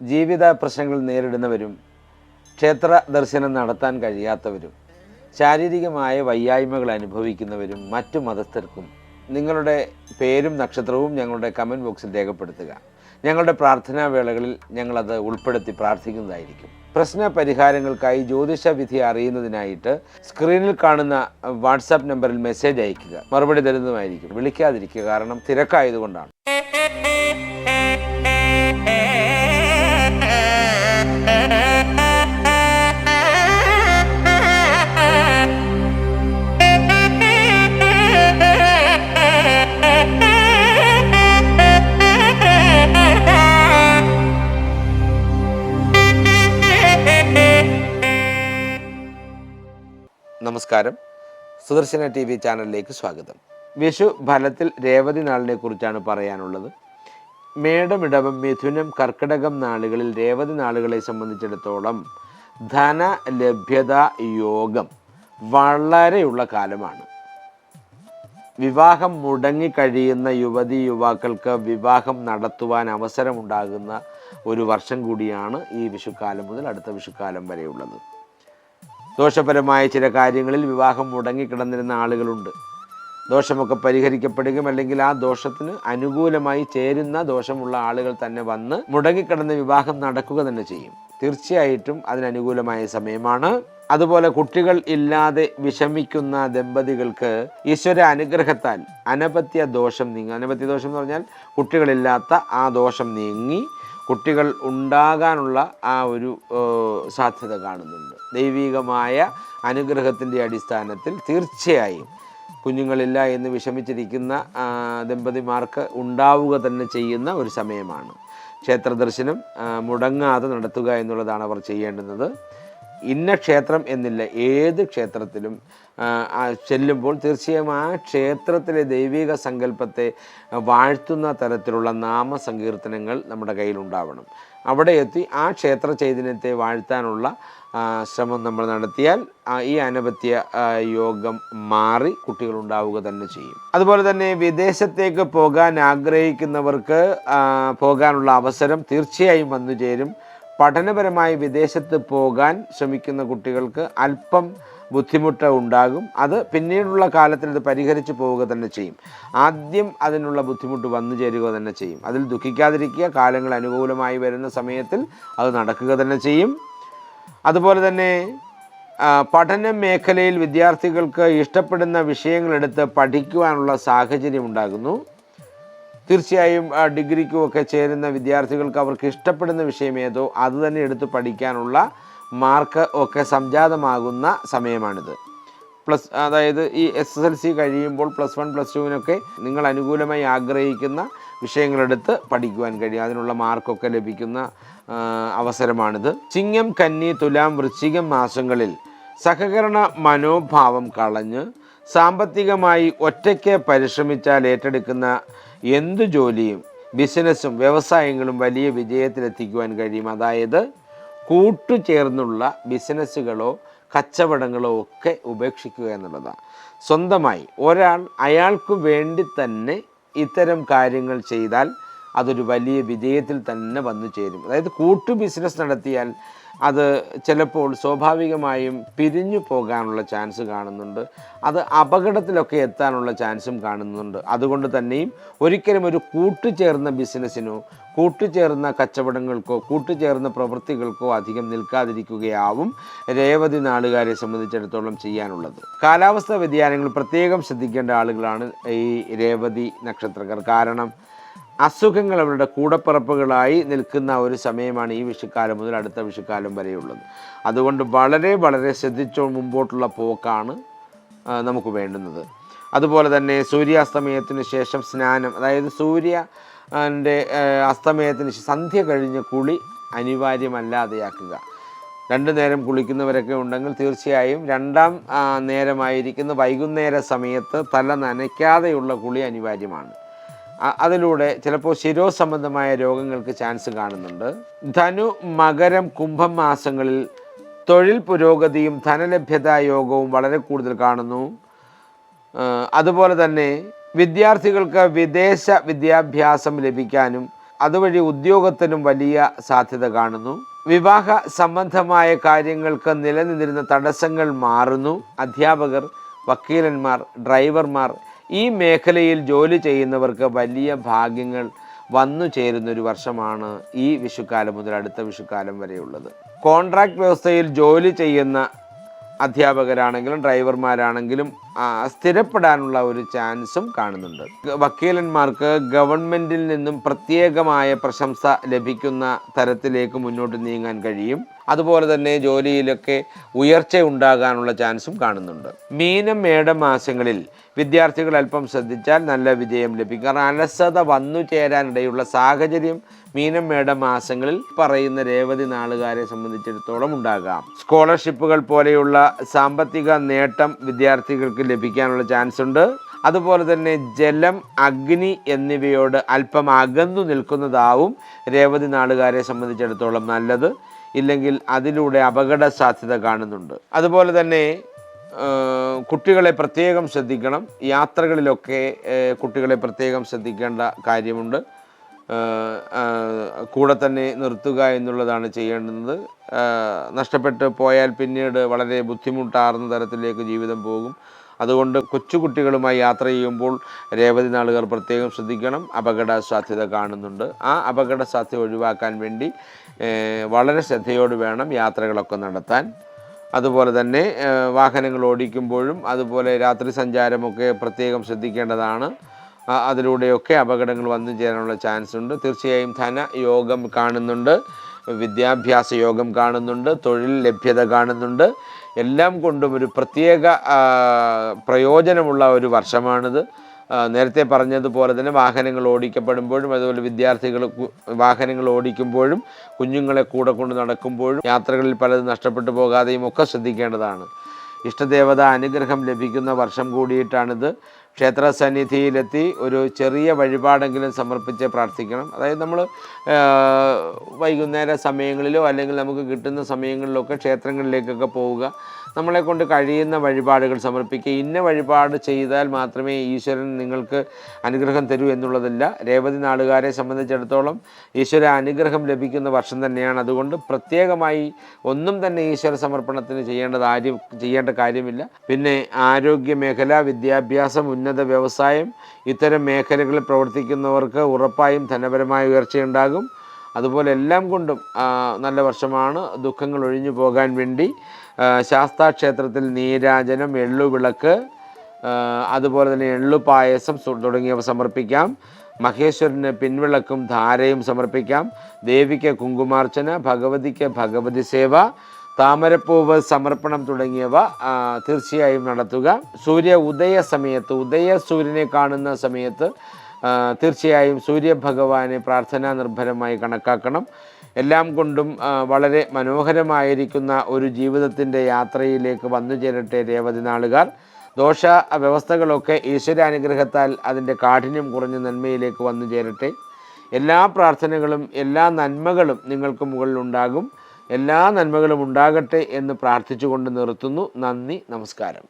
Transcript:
ജീവിത പ്രശ്നങ്ങൾ നേരിടുന്നവരും ക്ഷേത്ര ദർശനം നടത്താൻ കഴിയാത്തവരും ശാരീരികമായ വയ്യായ്മകൾ അനുഭവിക്കുന്നവരും മറ്റു മതസ്ഥർക്കും നിങ്ങളുടെ പേരും നക്ഷത്രവും ഞങ്ങളുടെ കമന്റ് ബോക്സിൽ രേഖപ്പെടുത്തുക. ഞങ്ങളുടെ പ്രാർത്ഥനാ വേളകളിൽ ഞങ്ങളത് ഉൾപ്പെടുത്തി പ്രാർത്ഥിക്കുന്നതായിരിക്കും. പ്രശ്ന പരിഹാരങ്ങൾക്കായി ജ്യോതിഷ വിധി അറിയുന്നതിനായിട്ട് സ്ക്രീനിൽ കാണുന്ന വാട്സാപ്പ് നമ്പറിൽ മെസ്സേജ് അയയ്ക്കുക. മറുപടി തരുന്നതുമായിരിക്കും. വിളിക്കാതിരിക്കുക കാരണം തിരക്കായതുകൊണ്ടാണ്. നമസ്കാരം. സുദർശന ടി വി ചാനലിലേക്ക് സ്വാഗതം. വിഷു ഫലത്തിൽ രേവതി നാളിനെ കുറിച്ചാണ് പറയാനുള്ളത്. മേടമിടവം മിഥുനം കർക്കിടകം നാളുകളിൽ രേവതി നാളുകളെ സംബന്ധിച്ചിടത്തോളം ധന ലഭ്യത യോഗം വളരെയുള്ള കാലമാണ്. വിവാഹം മുടങ്ങിക്കഴിയുന്ന യുവതി യുവാക്കൾക്ക് വിവാഹം നടത്തുവാൻ അവസരമുണ്ടാകുന്ന ഒരു വർഷം കൂടിയാണ് ഈ വിഷുക്കാലം മുതൽ അടുത്ത വിഷുക്കാലം വരെയുള്ളത്. ദോഷപരമായ ചില കാര്യങ്ങളിൽ വിവാഹം മുടങ്ങിക്കിടന്നിരുന്ന ആളുകളുണ്ട്. ദോഷമൊക്കെ പരിഹരിക്കപ്പെടുകയും അല്ലെങ്കിൽ ആ ദോഷത്തിന് അനുകൂലമായി ചേരുന്ന ദോഷമുള്ള ആളുകൾ തന്നെ വന്ന് മുടങ്ങിക്കിടന്ന വിവാഹം നടക്കുക തന്നെ ചെയ്യും. തീർച്ചയായിട്ടും അതിനനുകൂലമായ സമയമാണ്. അതുപോലെ കുട്ടികൾ ഇല്ലാതെ വിഷമിക്കുന്ന ദമ്പതികൾക്ക് ഈശ്വര അനുഗ്രഹത്താൽ അനപത്യ ദോഷം നീങ്ങി അനപത്യ ദോഷം എന്ന് പറഞ്ഞാൽ കുട്ടികളില്ലാത്ത ആ ദോഷം നീങ്ങി കുട്ടികൾ ഉണ്ടാകാനുള്ള ആ ഒരു സാധ്യത കാണുന്നുണ്ട്. ദൈവികമായ അനുഗ്രഹത്തിന്റെ അടിസ്ഥാനത്തിൽ തീർച്ചയായും കുഞ്ഞുങ്ങളില്ല എന്ന് വിഷമിച്ചിരിക്കുന്ന ദമ്പതിമാർക്ക് ഉണ്ടാവുക തന്നെ ചെയ്യുന്ന ഒരു സമയമാണ്. ക്ഷേത്ര ദർശനം മുടങ്ങാതെ നടത്തുക എന്നുള്ളതാണ് അവർ ചെയ്യേണ്ടുന്നത്. ഇന്ന ക്ഷേത്രം എന്നില്ല ഏത് ക്ഷേത്രത്തിലും ചെല്ലുമ്പോൾ തീർച്ചയായും ആ ക്ഷേത്രത്തിലെ ദൈവിക സങ്കല്പത്തെ വാഴ്ത്തുന്ന തരത്തിലുള്ള നാമസങ്കീർത്തനങ്ങൾ നമ്മുടെ കയ്യിലുണ്ടാവണം. അവിടെ എത്തി ആ ക്ഷേത്ര ചൈതന്യത്തെ വാഴ്ത്താനുള്ള ശ്രമം നമ്മൾ നടത്തിയാൽ ഈ അനപത്യ യോഗം മാറി കുട്ടികൾ ഉണ്ടാവുക തന്നെ ചെയ്യും. അതുപോലെ തന്നെ വിദേശത്തേക്ക് പോകാൻ ആഗ്രഹിക്കുന്നവർക്ക് പോകാനുള്ള അവസരം തീർച്ചയായും വന്നു ചേരും പഠനപരമായി വിദേശത്ത് പോകാൻ ശ്രമിക്കുന്ന കുട്ടികൾക്ക് അല്പം ബുദ്ധിമുട്ട് ഉണ്ടാകും അത് പിന്നീടുള്ള കാലത്തിൽ ഇത് പരിഹരിച്ചു പോവുക തന്നെ ചെയ്യും. ആദ്യം അതിനുള്ള ബുദ്ധിമുട്ട് വന്നു ചേരുക തന്നെ ചെയ്യും. അതിൽ ദുഃഖിക്കാതിരിക്കുക കാലങ്ങൾ അനുകൂലമായി വരുന്ന സമയത്തിൽ അത് നടക്കുക തന്നെ ചെയ്യും. അതുപോലെ തന്നെ പഠന മേഖലയിൽ വിദ്യാർത്ഥികൾക്ക് ഇഷ്ടപ്പെടുന്ന വിഷയങ്ങളെടുത്ത് പഠിക്കുവാനുള്ള സാഹചര്യം ഉണ്ടാകുന്നു. തീർച്ചയായും ഡിഗ്രിക്കുമൊക്കെ ചേരുന്ന വിദ്യാർത്ഥികൾക്ക് അവർക്ക് ഇഷ്ടപ്പെടുന്ന വിഷയം ഏതോ അത് തന്നെ എടുത്ത് പഠിക്കാനുള്ള മാർക്ക് ഒക്കെ സംജാതമാകുന്ന സമയമാണിത്. പ്ലസ് അതായത് ഈ എസ് എസ് എൽ സി കഴിയുമ്പോൾ പ്ലസ് വൺ പ്ലസ് ടുവിനൊക്കെ നിങ്ങൾ അനുകൂലമായി ആഗ്രഹിക്കുന്ന വിഷയങ്ങളെടുത്ത് പഠിക്കുവാൻ കഴിയും. അതിനുള്ള മാർക്കൊക്കെ ലഭിക്കുന്ന അവസരമാണിത്. ചിങ്ങം കന്നി തുലാം വൃശ്ചികം മാസങ്ങളിൽ സഹകരണ മനോഭാവം കളഞ്ഞ് സാമ്പത്തികമായി ഒറ്റയ്ക്ക് പരിശ്രമിച്ചാൽ ഏറ്റെടുക്കുന്ന എന്തു ജോലിയും ബിസിനസ്സും വ്യവസായങ്ങളും വലിയ വിജയത്തിലെത്തിക്കുവാൻ കഴിയും. അതായത് കൂട്ടുചേർന്നുള്ള ബിസിനസ്സുകളോ കച്ചവടങ്ങളോ ഒക്കെ ഉപേക്ഷിക്കുക എന്നുള്ളതാണ്. സ്വന്തമായി ഒരാൾ അയാൾക്ക് വേണ്ടി തന്നെ ഇത്തരം കാര്യങ്ങൾ ചെയ്താൽ അതൊരു വലിയ വിജയത്തിൽ തന്നെ വന്നു ചേരും. അതായത് കൂട്ടു ബിസിനസ് നടത്തിയാൽ അത് ചിലപ്പോൾ സ്വാഭാവികമായും പിരിഞ്ഞു പോകാനുള്ള ചാൻസ് കാണുന്നുണ്ട്. അത് അപകടത്തിലൊക്കെ എത്താനുള്ള ചാൻസും കാണുന്നുണ്ട്. അതുകൊണ്ട് തന്നെയും ഒരിക്കലും ഒരു കൂട്ടുചേർന്ന ബിസിനസ്സിനോ കൂട്ടുചേർന്ന കച്ചവടങ്ങൾക്കോ കൂട്ടുചേർന്ന പ്രവൃത്തികൾക്കോ അധികം നിൽക്കാതിരിക്കുകയാവും രേവതി നാളുകാരെ സംബന്ധിച്ചിടത്തോളം ചെയ്യാനുള്ളത്. കാലാവസ്ഥാ വ്യതിയാനങ്ങൾ പ്രത്യേകം ശ്രദ്ധിക്കേണ്ട ആളുകളാണ് ഈ രേവതി നക്ഷത്രക്കാർ. കാരണം അസുഖങ്ങൾ അവരുടെ കൂടപ്പിറപ്പുകളായി നിൽക്കുന്ന ഒരു സമയമാണ് ഈ വിഷുക്കാലം മുതൽ അടുത്ത വിഷുക്കാലം വരെയുള്ളത്. അതുകൊണ്ട് വളരെ വളരെ ശ്രദ്ധിച്ചോ മുമ്പോട്ടുള്ള പോക്കാണ് നമുക്ക് വേണ്ടുന്നത്. അതുപോലെ തന്നെ സൂര്യാസ്തമയത്തിന് ശേഷം സ്നാനം അതായത് സൂര്യ അസ്തമയത്തിന് സന്ധ്യ കഴിഞ്ഞ് കുളി അനിവാര്യമല്ലാതെയാക്കുക. രണ്ടു നേരം കുളിക്കുന്നവരൊക്കെ ഉണ്ടെങ്കിൽ തീർച്ചയായും രണ്ടാം നേരമായിരിക്കുന്ന വൈകുന്നേര സമയത്ത് തല നനയ്ക്കാതെയുള്ള കുളി അനിവാര്യമാണ്. അതിലൂടെ ചിലപ്പോൾ ശിരോ സംബന്ധമായ രോഗങ്ങൾക്ക് ചാൻസ് കാണുന്നുണ്ട്. ധനു മകരം കുംഭം മാസങ്ങളിൽ തൊഴിൽ പുരോഗതിയും ധനലഭ്യതാ യോഗവും വളരെ കൂടുതൽ കാണുന്നു. അതുപോലെ തന്നെ വിദ്യാർത്ഥികൾക്ക് വിദേശ വിദ്യാഭ്യാസം ലഭിക്കാനും അതുവഴി ഉദ്യോഗത്തിനും വലിയ സാധ്യത കാണുന്നു. വിവാഹ സംബന്ധമായ കാര്യങ്ങൾക്ക് നിലനിന്നിരുന്ന തടസ്സങ്ങൾ മാറുന്നു. അധ്യാപകർ വക്കീലന്മാർ ഡ്രൈവർമാർ ഈ മേഖലയിൽ ജോലി ചെയ്യുന്നവർക്ക് വലിയ ഭാഗ്യങ്ങൾ വന്നു ചേരുന്ന ഒരു വർഷമാണ് ഈ വിഷുക്കാലം മുതൽ അടുത്ത വിഷുക്കാലം വരെയുള്ളത്. കോൺട്രാക്ട് വ്യവസ്ഥയിൽ ജോലി ചെയ്യുന്ന അധ്യാപകരാണെങ്കിലും ഡ്രൈവർമാരാണെങ്കിലും സ്ഥിരപ്പെടാനുള്ള ഒരു ചാൻസും കാണുന്നുണ്ട്. വക്കീലന്മാർക്ക് ഗവൺമെന്റിൽ നിന്നും പ്രത്യേകമായ പ്രശംസ ലഭിക്കുന്ന തരത്തിലേക്ക് മുന്നോട്ട് നീങ്ങാൻ കഴിയും. അതുപോലെ തന്നെ ജോലിയിലൊക്കെ ഉയർച്ച ഉണ്ടാകാനുള്ള ചാൻസും കാണുന്നുണ്ട്. മീനം മേട മാസങ്ങളിൽ വിദ്യാർത്ഥികൾ അല്പം ശ്രദ്ധിച്ചാൽ നല്ല വിജയം ലഭിക്കും. കാരണം അലസത വന്നു ചേരാനിടയുള്ള സാഹചര്യം മീനം മേട മാസങ്ങളിൽ പറയുന്ന രേവതി നാളുകാരെ സംബന്ധിച്ചിടത്തോളം ഉണ്ടാകാം. സ്കോളർഷിപ്പുകൾ പോലെയുള്ള സാമ്പത്തിക നേട്ടം വിദ്യാർത്ഥികൾക്ക് ലഭിക്കാനുള്ള ചാൻസ് ഉണ്ട് അതുപോലെ തന്നെ ജലം അഗ്നി എന്നിവയോട് അല്പം അകന്നു നിൽക്കുന്നതാവും രേവതി നാളുകാരെ സംബന്ധിച്ചിടത്തോളം നല്ലത്. ഇല്ലെങ്കിൽ അതിലൂടെ അപകട സാധ്യത കാണുന്നുണ്ട്. അതുപോലെ തന്നെ കുട്ടികളെ പ്രത്യേകം ശ്രദ്ധിക്കണം. യാത്രകളിലൊക്കെ കുട്ടികളെ പ്രത്യേകം ശ്രദ്ധിക്കേണ്ട കാര്യമുണ്ട്. കൂടെ തന്നെ നിർത്തുക എന്നുള്ളതാണ് ചെയ്യേണ്ടത്. നഷ്ടപ്പെട്ട് പോയാൽ പിന്നീട് വളരെ ബുദ്ധിമുട്ടാർന്ന തരത്തിലേക്ക് ജീവിതം പോകും. അതുകൊണ്ട് കൊച്ചുകുട്ടികളുമായി യാത്ര ചെയ്യുമ്പോൾ രേവതി നാളുകൾ പ്രത്യേകം ശ്രദ്ധിക്കണം. അപകട സാധ്യത കാണുന്നുണ്ട്. ആ അപകട സാധ്യത ഒഴിവാക്കാൻ വേണ്ടി വളരെ ശ്രദ്ധയോട് വേണം യാത്രകളൊക്കെ നടത്താൻ. അതുപോലെ തന്നെ വാഹനങ്ങൾ ഓടിക്കുമ്പോഴും അതുപോലെ രാത്രി സഞ്ചാരമൊക്കെ പ്രത്യേകം ശ്രദ്ധിക്കേണ്ടതാണ്. അതിലൂടെയൊക്കെ അപകടങ്ങൾ വന്നു ചേരാനുള്ള ചാൻസ് ഉണ്ട്. തീർച്ചയായും ധന യോഗം കാണുന്നുണ്ട്. വിദ്യാഭ്യാസ യോഗം കാണുന്നുണ്ട്. തൊഴിൽ ലഭ്യത കാണുന്നുണ്ട്. എല്ലാം കൊണ്ടും ഒരു പ്രത്യേക പ്രയോജനമുള്ള ഒരു വർഷമാണിത്. നേരത്തെ പറഞ്ഞതുപോലെ തന്നെ വാഹനങ്ങൾ ഓടിക്കപ്പെടുമ്പോഴും അതുപോലെ വിദ്യാർത്ഥികൾ വാഹനങ്ങൾ ഓടിക്കുമ്പോഴും കുഞ്ഞുങ്ങളെ കൂടെ കൊണ്ട് നടക്കുമ്പോഴും യാത്രകളിൽ പലതും നഷ്ടപ്പെട്ടു പോകാതെയും ഒക്കെ ശ്രദ്ധിക്കേണ്ടതാണ്. ഇഷ്ടദേവത അനുഗ്രഹം ലഭിക്കുന്ന വർഷം കൂടിയിട്ടാണിത്. ക്ഷേത്ര സന്നിധിയിലെത്തി ഒരു ചെറിയ വഴിപാടെങ്കിലും സമർപ്പിച്ച് പ്രാർത്ഥിക്കണം. അതായത് നമ്മൾ വൈകുന്നേര സമയങ്ങളിലോ അല്ലെങ്കിൽ നമുക്ക് കിട്ടുന്ന സമയങ്ങളിലൊക്കെ ക്ഷേത്രങ്ങളിലേക്കൊക്കെ പോവുക. നമ്മളെ കൊണ്ട് കഴിയുന്ന വഴിപാടുകൾ സമർപ്പിക്കുക. ഇന്ന വഴിപാട് ചെയ്താൽ മാത്രമേ ഈശ്വരൻ നിങ്ങൾക്ക് അനുഗ്രഹം തരൂ എന്നുള്ളതല്ല. രേവതി നാടുകാരെ സംബന്ധിച്ചിടത്തോളം ഈശ്വര അനുഗ്രഹം ലഭിക്കുന്ന വർഷം തന്നെയാണ്. അതുകൊണ്ട് പ്രത്യേകമായി ഒന്നും തന്നെ ഈശ്വര സമർപ്പണത്തിന് ചെയ്യേണ്ടത് ആര്യം ചെയ്യേണ്ട കാര്യമില്ല. പിന്നെ ആരോഗ്യ മേഖല വിദ്യാഭ്യാസം ഉന്നത വ്യവസായം ഇത്തരം മേഖലകളിൽ പ്രവർത്തിക്കുന്നവർക്ക് ഉറപ്പായും ധനപരമായ ഉയർച്ചയുണ്ടാകും. അതുപോലെ എല്ലാം കൊണ്ടും നല്ല വർഷമാണ്. ദുഃഖങ്ങൾ ഒഴിഞ്ഞു പോകാൻ വേണ്ടി ശാസ്താ ക്ഷേത്രത്തിൽ നീരാജനം എള്ളുവിളക്ക് അതുപോലെ തന്നെ എള്ളുപായസം പായസം തുടങ്ങിയവ സമർപ്പിക്കാം. മഹേശ്വരന് പിൻവിളക്കും ധാരയും സമർപ്പിക്കാം. ദേവിക്ക് കുങ്കുമാർച്ചന ഭഗവതിക്ക് ഭഗവതി സേവ താമരപ്പൂവ് സമർപ്പണം തുടങ്ങിയവ തീർച്ചയായും നടത്തുക. സൂര്യ ഉദയ സമയത്ത് ഉദയ സൂര്യനെ കാണുന്ന സമയത്ത് തീർച്ചയായും സൂര്യഭഗവാനെ പ്രാർത്ഥനാ നിർഭരമായി കണക്കാക്കണം. എല്ലാം കൊണ്ടും വളരെ മനോഹരമായിരിക്കുന്ന ഒരു ജീവിതത്തിന്റെ യാത്രയിലേക്ക് വന്നു ചേരട്ടെ രേവതി നാളുകാർ. ദോഷ വ്യവസ്ഥകളൊക്കെ ഈശ്വരാനുഗ്രഹത്താൽ അതിന്റെ കാഠിന്യം കുറഞ്ഞ നന്മയിലേക്ക് വന്നു ചേരട്ടെ. എല്ലാ പ്രാർത്ഥനകളും എല്ലാ നന്മകളും നിങ്ങൾക്ക് മുകളിൽ ഉണ്ടാകും എല്ലാ നന്മകളും ഉണ്ടാകട്ടെ എന്ന് പ്രാർത്ഥിച്ചുകൊണ്ട് നിർത്തുന്നു. നന്ദി നമസ്കാരം.